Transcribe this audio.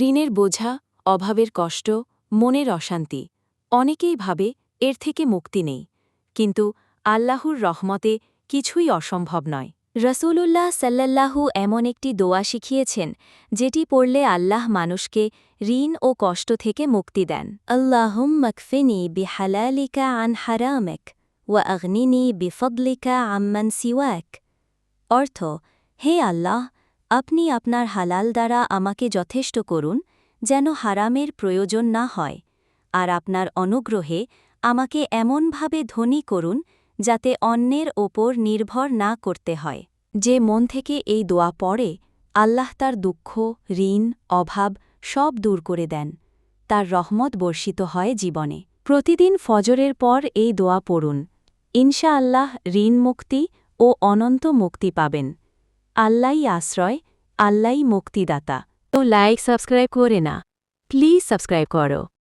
ঋণের বোঝা, অভাবের কষ্ট, মনের অশান্তি, অনেকেই ভাবে এর থেকে মুক্তি নেই। কিন্তু আল্লাহর রহমতে কিছুই অসম্ভব নয়। রসুলুল্লাহ সাল্লাল্লাহু এমন একটি দোয়া শিখিয়েছেন, যেটি পড়লে আল্লাহ মানুষকে ঋণ ও কষ্ট থেকে মুক্তি দেন। আল্লাহুম মকফিনি বিহালালিকা আন হারামেক ওয়া আগ্নিনি বিফদলিকা আম্মান সিওয়াক। অর্থ, হে আল্লাহ আপনি আপনার হালাল দ্বারা আমাকে যথেষ্ট করুন, যেন হারামের প্রয়োজন না হয়। আর আপনার অনুগ্রহে আমাকে এমনভাবে ধনী করুন, যাতে অন্যের ওপর নির্ভর না করতে হয়। যে মন থেকে এই দোয়া পড়ে, আল্লাহ তার দুঃখ, ঋণ, অভাব সব দূর করে দেন। তার রহমত বর্ষিত হয় জীবনে। প্রতিদিন ফজরের পর এই দোয়া পড়ুন। ইনশা আল্লাহ ঋণ মুক্তি ও অনন্ত মুক্তি পাবেন। আল্লাই আশ্রয় আল্লাই মুক্তিদাতা তো লাইক সাবস্ক্রাইব করে না প্লিজ সাবস্ক্রাইব করো